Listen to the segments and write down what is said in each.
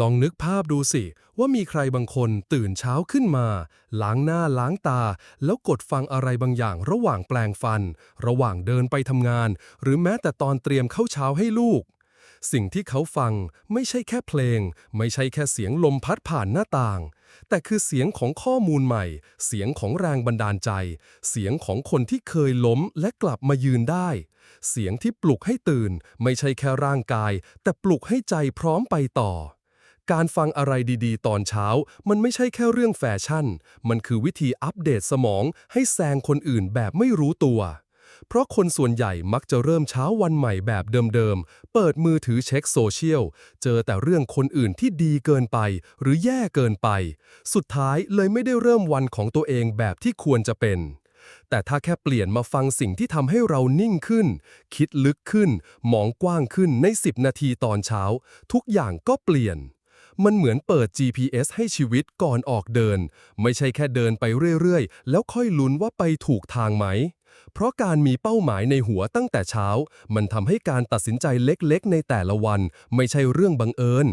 ลองนึกภาพดูสิ ว่ามีใครบางคนตื่นเช้าขึ้นมา ล้างหน้าล้างตา แล้วกดฟังอะไรบางอย่างระหว่างแปลงฟัน ระหว่างเดินไปทำงาน หรือแม้แต่ตอนเตรียมข้าวเช้าให้ลูก สิ่งที่เขาฟังไม่ใช่แค่เพลง ไม่ใช่แค่เสียงลมพัดผ่านหน้าต่าง แต่คือเสียงของข้อมูลใหม่ เสียงของแรงบันดาลใจ เสียงของคนที่เคยล้มและกลับมายืนได้ เสียงที่ปลุกให้ตื่น ไม่ใช่แค่ร่างกาย แต่ปลุกให้ใจพร้อมไปต่อ การฟังอะไรดีๆ ตอนเช้า มันไม่ใช่แค่เรื่องแฟชั่น มันคือวิธีอัปเดตสมองให้แซงคนอื่นแบบไม่รู้ตัว เพราะคนส่วนใหญ่มักจะเริ่มเช้าวันใหม่แบบเดิมๆ เปิดมือถือเช็คโซเชียล เจอแต่เรื่องคนอื่นที่ดีเกินไป หรือแย่เกินไป สุดท้ายเลยไม่ได้เริ่มวันของตัวเองแบบที่ควรจะเป็นแต่ถ้าแค่เปลี่ยนมาฟังสิ่งที่ทำให้เรานิ่งขึ้น คิดลึกขึ้น มองกว้างขึ้นใน 10 นาทีตอนเช้า ทุกอย่างก็เปลี่ยน มันเหมือนเปิด GPS ให้ชีวิตก่อนออกเดิน ไม่ใช่แค่เดินไปเรื่อยๆ แล้วค่อยลุ้นว่าไปถูกทางไหม เพราะการมีเป้าหมายในหัวตั้งแต่เช้า มันทำให้การตัดสินใจเล็กๆ ในแต่ละวัน ไม่ใช่เรื่องบังเอิญ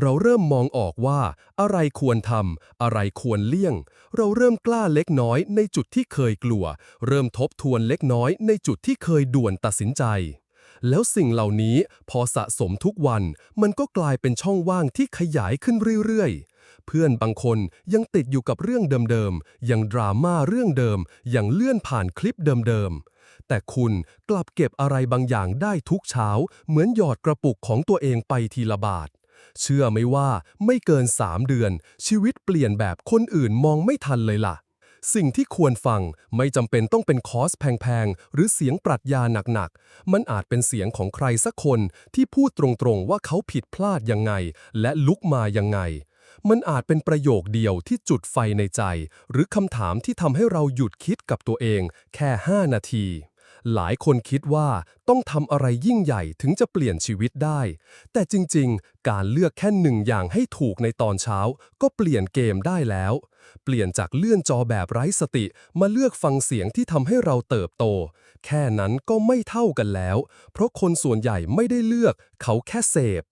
เราเริ่มมองออกว่า อะไรควรทำอะไรควรเลี่ยง เราเริ่มกล้าเล็กน้อยในจุดที่เคยกลัว เริ่มทบทวนเล็กน้อยในจุดที่เคยด่วนตัดสินใจ แล้วสิ่งเหล่านี้พอสะสมทุกวัน มันก็กลายเป็นช่องว่างที่ขยายขึ้นเรื่อยๆ เพื่อนบางคนยังติดอยู่กับเรื่องเดิมๆ ยังดราม่าเรื่องเดิม ยังเลื่อนผ่านคลิปเดิมๆ แต่คุณกลับเก็บอะไรบางอย่างได้ทุกเช้า เหมือนหยอดกระปุกของตัวเองไปทีละบาท เชื่อไหมว่าไม่เกิน3เดือน ชีวิตเปลี่ยนแบบคนอื่นมองไม่ทันเลยล่ะ สิ่งที่ควรฟังไม่จำเป็นต้องเป็นคอสแพงๆ หรือเสียงปรัชญาหนักๆ มันอาจเป็นเสียงของใครสักคนที่พูดตรงๆว่าเขาผิดพลาดยังไง และลุกมายังไง มันอาจเป็นประโยคเดียวที่จุดไฟในใจ หรือคำถามที่ทำให้เราหยุดคิดกับตัวเอง แค่ 5 นาทีหลายคนคิดว่าต้องทำอะไรยิ่งใหญ่ถึงจะเปลี่ยนชีวิตได้ แต่จริงๆ การเลือกแค่หนึ่งอย่างให้ถูกในตอนเช้า ก็เปลี่ยนเกมได้แล้ว เปลี่ยนจากเลื่อนจอแบบไร้สติ มาเลือกฟังเสียงที่ทำให้เราเติบโต แค่นั้นก็ไม่เท่ากันแล้ว เพราะคนส่วนใหญ่ไม่ได้เลือก เขาแค่เสพ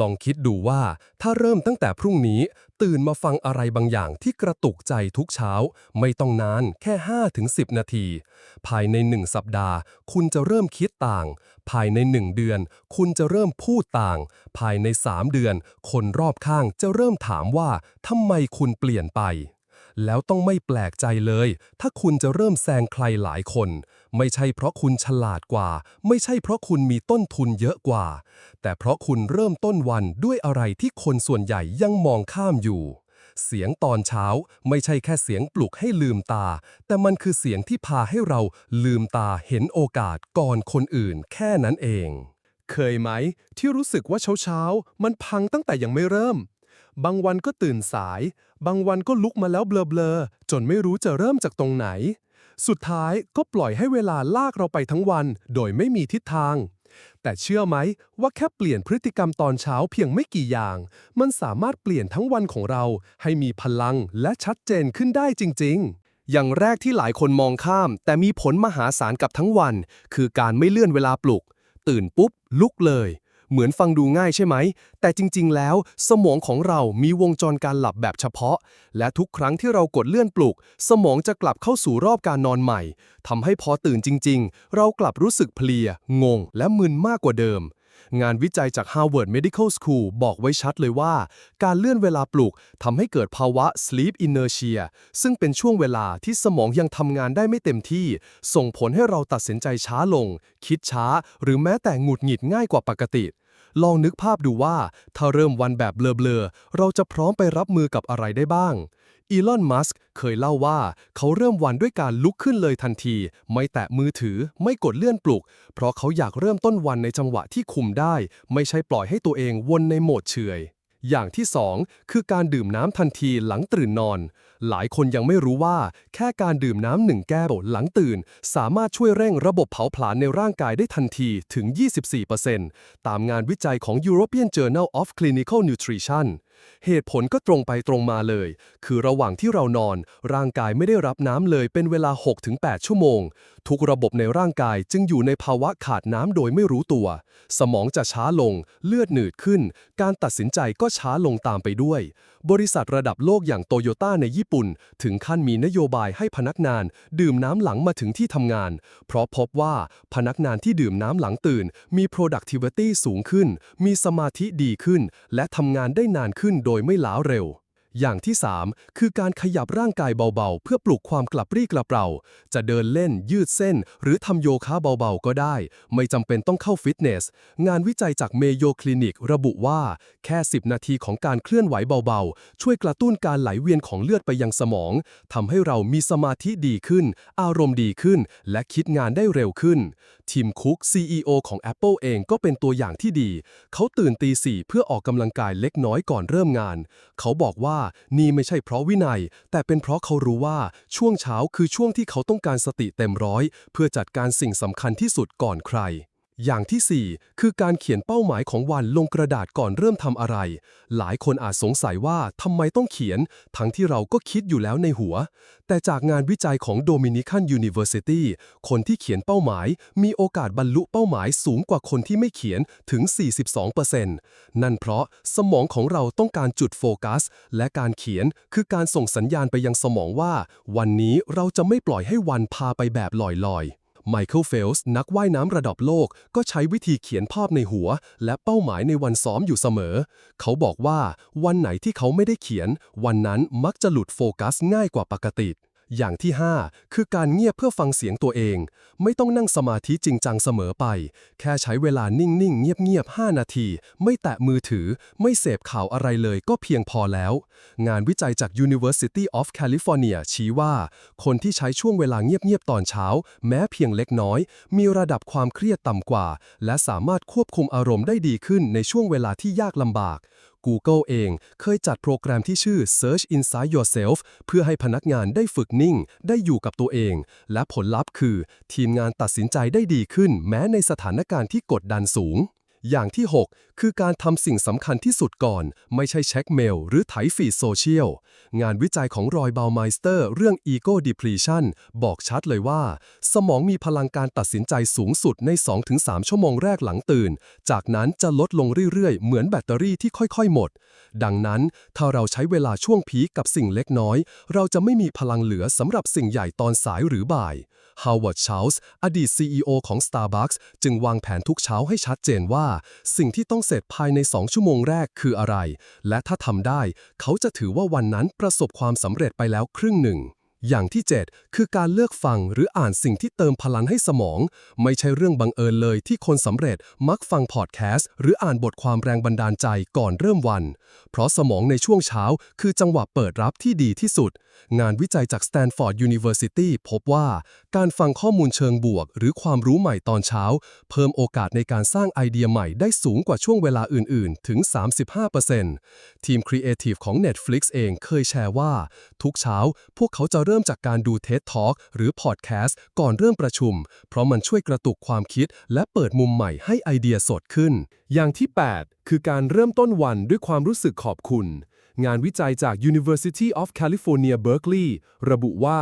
ลองคิดดูว่าถ้าเริ่มตั้งแต่พรุ่งนี้ ตื่นมาฟังอะไรบางอย่างที่กระตุกใจทุกเช้า ไม่ต้องนานแค่ 5-10 นาที ภายใน 1 สัปดาห์ คุณจะเริ่มคิดต่าง ภายใน 1 เดือน คุณจะเริ่มพูดต่าง ภายใน 3 เดือน คนรอบข้างจะเริ่มถามว่าทำไมคุณเปลี่ยนไป แล้วต้องไม่แปลกใจเลย ถ้าคุณจะเริ่มแซงใครหลายคน ไม่ใช่เพราะคุณฉลาดกว่า ไม่ใช่เพราะคุณมีต้นทุนเยอะกว่า แต่เพราะคุณเริ่มต้นวันด้วยอะไรที่คนส่วนใหญ่ยังมองข้ามอยู่ เสียงตอนเช้าไม่ใช่แค่เสียงปลุกให้ลืมตา แต่มันคือเสียงที่พาให้เราลืมตาเห็นโอกาสก่อนคนอื่น แค่นั้นเอง เคยไหม ที่รู้สึกว่าเช้าๆมันพังตั้งแต่ยังไม่เริ่มบางวันก็ตื่นสาย บางวันก็ลุกมาแล้วเบลอๆ จนไม่รู้จะเริ่มจากตรงไหน สุดท้ายก็ปล่อยให้เวลาลากเราไปทั้งวัน โดยไม่มีทิศทาง แต่เชื่อไหมว่าแค่เปลี่ยนพฤติกรรมตอนเช้าเพียงไม่กี่อย่าง มันสามารถเปลี่ยนทั้งวันของเรา ให้มีพลังและชัดเจนขึ้นได้จริง ๆอย่างแรกที่หลายคนมองข้าม แต่มีผลมหาศาลกับทั้งวัน คือการไม่เลื่อนเวลาปลุก ตื่นปุ๊บ ลุกเลย เหมือนฟังดูง่ายใช่ไหม แต่จริง ๆ แล้ว สมองของเรามีวงจรการหลับแบบเฉพาะ และทุกครั้งที่เรากดเลื่อนปลุก สมองจะกลับเข้าสู่รอบการนอนใหม่ทำให้พอตื่นจริง ๆ เรากลับรู้สึกเพลีย งง และมึนมากกว่าเดิม งานวิจัยจาก Harvard Medical School บอกไว้ชัดเลยว่า การเลื่อนเวลาปลุกทำให้เกิดภาวะ sleep inertia ซึ่งเป็นช่วงเวลาที่สมองยังทำงานได้ไม่เต็มที่ ส่งผลให้เราตัดสินใจช้าลง คิดช้า หรือแม้แต่หงุดหงิดง่ายกว่าปกติ ลองนึกภาพดูว่า ถ้าเริ่มวันแบบเบลอๆเราจะพร้อมไปรับมือกับอะไรได้บ้าง อีลอน มัสก์เคยเล่าว่า เขาเริ่มวันด้วยการลุกขึ้นเลยทันที ไม่แตะมือถือ ไม่กดเลื่อนปลุก เพราะเขาอยากเริ่มต้นวันในจังหวะที่คุมได้ ไม่ใช่ปล่อยให้ตัวเองวนในโหมดเฉยอย่างที่ 2 คือการดื่มน้ำทันทีหลังตื่นนอน หลายคนยังไม่รู้ว่า แค่การดื่มน้ำหนึ่งแก้วหลังตื่น สามารถช่วยเร่งระบบเผาผลาญในร่างกายได้ทันทีถึง 24%ตามงานวิจัยของ European Journal of Clinical Nutrition เหตุผลก็ตรงไปตรงมาเลย คือระหว่างที่เรานอน ร่างกายไม่ได้รับน้ำเลยเป็นเวลา 6-8 ชั่วโมง ทุกระบบในร่างกายจึงอยู่ในภาวะขาดน้ำโดยไม่รู้ตัว สมองจะช้าลง เลือดหนืดขึ้น การตัดสินใจก็ช้าลงตามไปด้วย บริษัทระดับโลกอย่างโตโยต้าในญี่ปุ่น ถึงขั้นมีนโยบายให้พนักงาน ดื่มน้ำหลังมาถึงที่ทำงาน เพราะพบว่าพนักงานที่ดื่มน้ำหลังตื่น มี productivity สูงขึ้น มีสมาธิดีขึ้น และทำงานได้นานขึ้นโดยไม่ล้าเร็ว อย่างที่ 3 คือการขยับร่างกายเบาๆ เพื่อปลุกความกลับรี่กลับเปร่า จะเดินเล่น ยืดเส้น หรือทำโยคะเบาๆ ก็ได้ ไม่จำเป็นต้องเข้าฟิตเนส งานวิจัยจากเมโยคลินิกระบุว่า แค่ 10 นาทีของการเคลื่อนไหวเบาๆ ช่วยกระตุ้นการไหลเวียนของเลือดไปยังสมองทำให้เรามีสมาธิดีขึ้น อารมณ์ดีขึ้น และคิดงานได้เร็วขึ้นทีมคุก CEO ของ Apple เองก็เป็นตัวอย่างที่ดี เขาตื่นตีสี่เพื่อออกกำลังกายเล็กน้อยก่อนเริ่มงาน เขาบอกว่านี่ไม่ใช่เพราะวินัย แต่เป็นเพราะเขารู้ว่าช่วงเช้าคือช่วงที่เขาต้องการสติเต็มร้อย เพื่อจัดการสิ่งสำคัญที่สุดก่อนใคร อย่างที่ 4 คือการเขียนเป้าหมายของวันลงกระดาษก่อนเริ่มทำอะไร หลายคนอาจสงสัยว่าทำไมต้องเขียน ทั้งที่เราก็คิดอยู่แล้วในหัว แต่จากงานวิจัยของ Dominican University คนที่เขียนเป้าหมาย มีโอกาสบรรลุเป้าหมายสูงกว่าคนที่ไม่เขียนถึง 42%นั่นเพราะสมองของเราต้องการจุดโฟกัส และการเขียนคือการส่งสัญญาณไปยังสมองว่า วันนี้เราจะไม่ปล่อยให้วันพาไปแบบลอยๆ ไมเคิลเฟลส์นักว่ายน้ำระดับโลกก็ใช้วิธีเขียนภาพในหัว และเป้าหมายในวันซ้อมอยู่เสมอ เขาบอกว่าวันไหนที่เขาไม่ได้เขียน วันนั้นมักจะหลุดโฟกัสง่ายกว่าปกติ อย่างที่ 5 คือการเงียบเพื่อฟังเสียงตัวเอง ไม่ต้องนั่งสมาธิจริงจังเสมอไป แค่ใช้เวลานิ่งๆ เงียบๆ 5 นาที ไม่แตะมือถือ ไม่เสพข่าวอะไรเลยก็เพียงพอแล้ว งานวิจัยจาก University of California ชี้ว่า คนที่ใช้ช่วงเวลาเงียบๆ ตอนเช้า แม้เพียงเล็กน้อย มีระดับความเครียดต่ำกว่า และสามารถควบคุมอารมณ์ได้ดีขึ้นในช่วงเวลาที่ยากลำบาก Google เอง เคยจัดโปรแกรมที่ชื่อ Search Inside Yourself เพื่อให้พนักงานได้ฝึกนิ่ง ได้อยู่กับตัวเอง และผลลัพธ์คือ ทีมงานตัดสินใจได้ดีขึ้น แม้ในสถานการณ์ที่กดดันสูง อย่างที่ 6 คือการทำสิ่งสำคัญที่สุดก่อน ไม่ใช่เช็คเมล หรือไถฟีดโซเชียล งานวิจัยของรอยบาลไมสเตอร์เรื่อง Ego Depletion บอกชัดเลยว่า สมองมีพลังการตัดสินใจสูงสุดใน 2-3 ชั่วโมงแรกหลังตื่น จากนั้นจะลดลงเรื่อยๆ เหมือนแบตเตอรี่ที่ค่อยๆ หมด ดังนั้น ถ้าเราใช้เวลาช่วงพีกับสิ่งเล็กน้อย เราจะไม่มีพลังเหลือสำหรับสิ่งใหญ่ตอนสายหรือบ่าย Howard Schultz อดีต CEO ของ Starbucks จึงวางแผนทุกเช้าให้ชัดเจนว่าสิ่งที่ต้องเสร็จภายใน 2 ชั่วโมงแรกคืออะไร และถ้าทำได้ เขาจะถือว่าวันนั้นประสบความสำเร็จไปแล้วครึ่งหนึ่ง อย่างที่ 7 คือการเลือกฟังหรืออ่านสิ่งที่เติมพลังให้สมอง ไม่ใช่เรื่องบังเอิญเลยที่คนสำเร็จมักฟังพอดแคสต์หรืออ่านบทความแรงบันดาลใจก่อนเริ่มวัน เพราะสมองในช่วงเช้าคือจังหวะเปิดรับที่ดีที่สุด งานวิจัยจาก Stanford University พบว่า การฟังข้อมูลเชิงบวก หรือความรู้ใหม่ตอนเช้า เพิ่มโอกาสในการสร้างไอเดียใหม่ได้สูงกว่าช่วงเวลาอื่น ๆ ถึง 35%ทีมครีเอทีฟของ Netflix เองเคยแชร์ว่า ทุกเช้าพวกเขาจะเริ่มจากการดู TED Talk หรือ Podcast ก่อนเริ่มประชุม เพราะมันช่วยกระตุกความคิด และเปิดมุมใหม่ให้ไอเดียสดขึ้น อย่างที่ 8 คือการเริ่มต้นวันด้วยความรู้สึกขอบคุณ งานวิจัยจาก University of California Berkeley ระบุว่า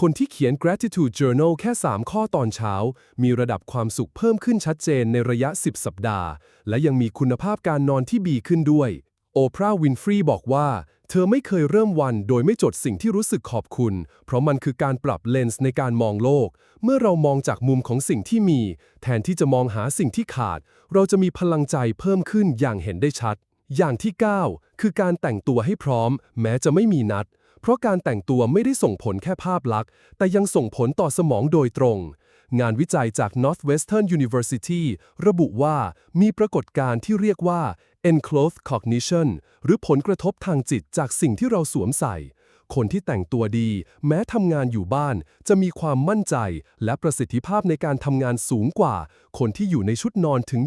คนที่เขียน gratitude journal แค่ 3 ข้อตอนเช้า มีระดับความสุขเพิ่มขึ้นชัดเจนในระยะ 10 สัปดาห์ และยังมีคุณภาพการนอนที่ดีขึ้นด้วย โอปราห์ วินฟรีบอกว่า เธอไม่เคยเริ่มวันโดยไม่จดสิ่งที่รู้สึกขอบคุณ เพราะมันคือการปรับเลนส์ในการมองโลก เมื่อเรามองจากมุมของสิ่งที่มี แทนที่จะมองหาสิ่งที่ขาด เราจะมีพลังใจเพิ่มขึ้นอย่างเห็นได้ชัด อย่างที่ 9 คือการแต่งตัวให้พร้อม แม้จะไม่มีนัด เพราะการแต่งตัวไม่ได้ส่งผลแค่ภาพลักษณ์ แต่ยังส่งผลต่อสมองโดยตรง งานวิจัยจาก Northwestern University ระบุว่ามีปรากฏการณ์ที่เรียกว่า enclosed cognition หรือผลกระทบทางจิตจากสิ่งที่เราสวมใส่ คนที่แต่งตัวดี แม้ทำงานอยู่บ้าน จะมีความมั่นใจ และประสิทธิภาพในการทำงานสูงกว่า คนที่อยู่ในชุดนอนถึง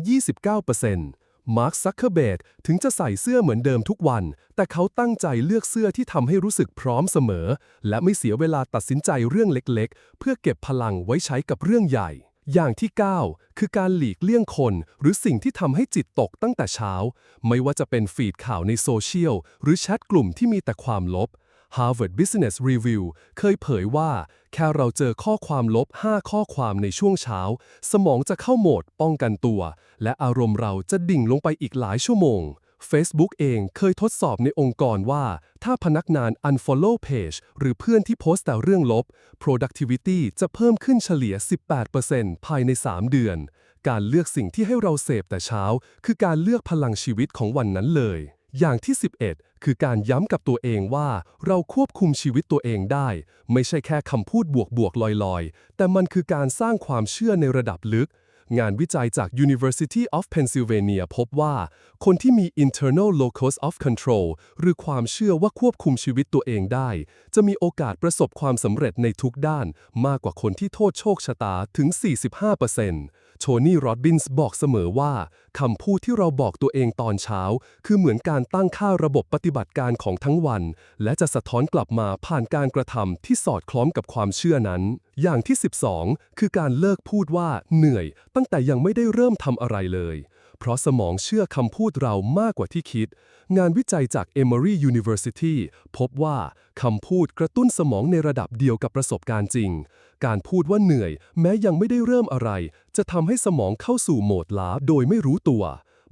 29% มาร์คซักเคอร์เบดถึงจะใส่เสื้อเหมือนเดิมทุกวัน แต่เขาตั้งใจเลือกเสื้อที่ทำให้รู้สึกพร้อมเสมอ และไม่เสียเวลาตัดสินใจเรื่องเล็กๆ เพื่อเก็บพลังไว้ใช้กับเรื่องใหญ่ อย่างที่ 9 คือการหลีกเลี่ยงคน หรือสิ่งที่ทำให้จิตตกตั้งแต่เช้า ไม่ว่าจะเป็นฟีดข่าวในโซเชียลหรือแชทกลุ่มที่มีแต่ความลบ Harvard Business Review เคยเผยว่า แค่เราเจอข้อความลบ 5 ข้อความในช่วงเช้า สมองจะเข้าโหมดป้องกันตัว และอารมณ์เราจะดิ่งลงไปอีกหลายชั่วโมง Facebook เองเคยทดสอบในองค์กรว่า ถ้าพนักงาน unfollow page หรือเพื่อนที่โพสต์แต่เรื่องลบ productivity จะเพิ่มขึ้นเฉลี่ย 18%ภายใน 3 เดือน การเลือกสิ่งที่ให้เราเสพแต่เช้า คือการเลือกพลังชีวิตของวันนั้นเลย อย่างที่ 11 คือการย้ำกับตัวเองว่า เราควบคุมชีวิตตัวเองได้ ไม่ใช่แค่คำพูดบวกๆลอยๆ แต่มันคือการสร้างความเชื่อในระดับลึก งานวิจัยจาก University of Pennsylvania พบว่า คนที่มี internal locus of control หรือความเชื่อว่าควบคุมชีวิตตัวเองได้ จะมีโอกาสประสบความสำเร็จในทุกด้าน มากกว่าคนที่โทษโชคชะตาถึง 45% โทนี่โรดบินส์บอกเสมอว่าคำพูดที่เราบอกตัวเองตอนเช้า คือเหมือนการตั้งค่าระบบปฏิบัติการของทั้งวัน และจะสะท้อนกลับมาผ่านการกระทำที่สอดคล้องกับความเชื่อนั้น อย่างที่ 12 คือการเลิกพูดว่าเหนื่อย ตั้งแต่ยังไม่ได้เริ่มทำอะไรเลย เพราะสมองเชื่อคำพูดเรามากกว่าที่คิด งานวิจัยจาก Emory University พบว่าคำพูดกระตุ้นสมองในระดับเดียวกับประสบการณ์จริง การพูดว่าเหนื่อย แม้ยังไม่ได้เริ่มอะไร จะทำให้สมองเข้าสู่โหมดล้าโดยไม่รู้ตัว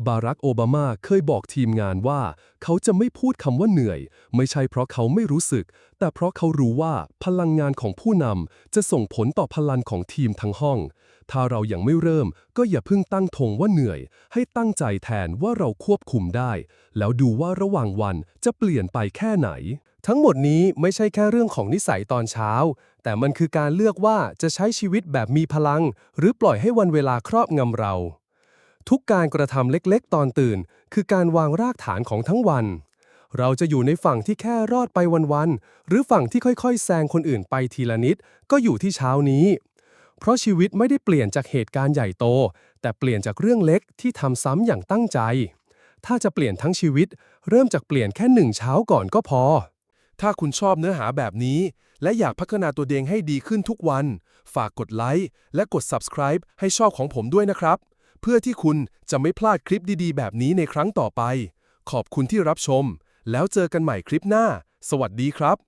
บารักโอบามาเคยบอกทีมงานว่า เขาจะไม่พูดคำว่าเหนื่อย ไม่ใช่เพราะเขาไม่รู้สึก แต่เพราะเขารู้ว่าพลังงานของผู้นำจะส่งผลต่อพลังของทีมทั้งห้อง ถ้าเรายัางไม่เริ่ม ก็อย่าเพิ่งตั้งธงว่าเหนื่อย ให้ตั้งใจแทนว่าเราควบคุมได้ แล้วดูว่าระหว่างวันจะเปลี่ยนไปแค่ไหน ทั้งหมดนี้ไม่ใช่แค่เรื่องของนิสัยตอนเช้า แต่มันคือการเลือกว่าจะใช้ชีวิตแบบมีพลัง หรือปล่อยให้วันเวลาครอบงำเรา ทุกการกระทำเล็กๆ ตอนตื่น คือการวางรากฐานของทั้งวัน เราจะอยู่ในฝั่งที่แค่รอดไปวันๆ หรือฝั่งที่ค่อยๆ แซงคนอื่นไปทีละนิด ก็อยู่ที่เช้านี้ เพราะชีวิตไม่ได้เปลี่ยนจากเหตุการณ์ใหญ่โต แต่เปลี่ยนจากเรื่องเล็กที่ทำซ้ำอย่างตั้งใจ ถ้าจะเปลี่ยนทั้งชีวิต เริ่มจากเปลี่ยนแค่หนึ่งเช้าก่อนก็พอ ถ้าคุณชอบเนื้อหาแบบนี้ และอยากพัฒนาตัวเองให้ดีขึ้นทุกวัน ฝากกดไลค์และกด subscribe ให้ช่องของผมด้วยนะครับ เพื่อที่คุณจะไม่พลาดคลิปดีๆ แบบนี้ในครั้งต่อไป ขอบคุณที่รับชม แล้วเจอกันใหม่คลิปหน้า สวัสดีครับ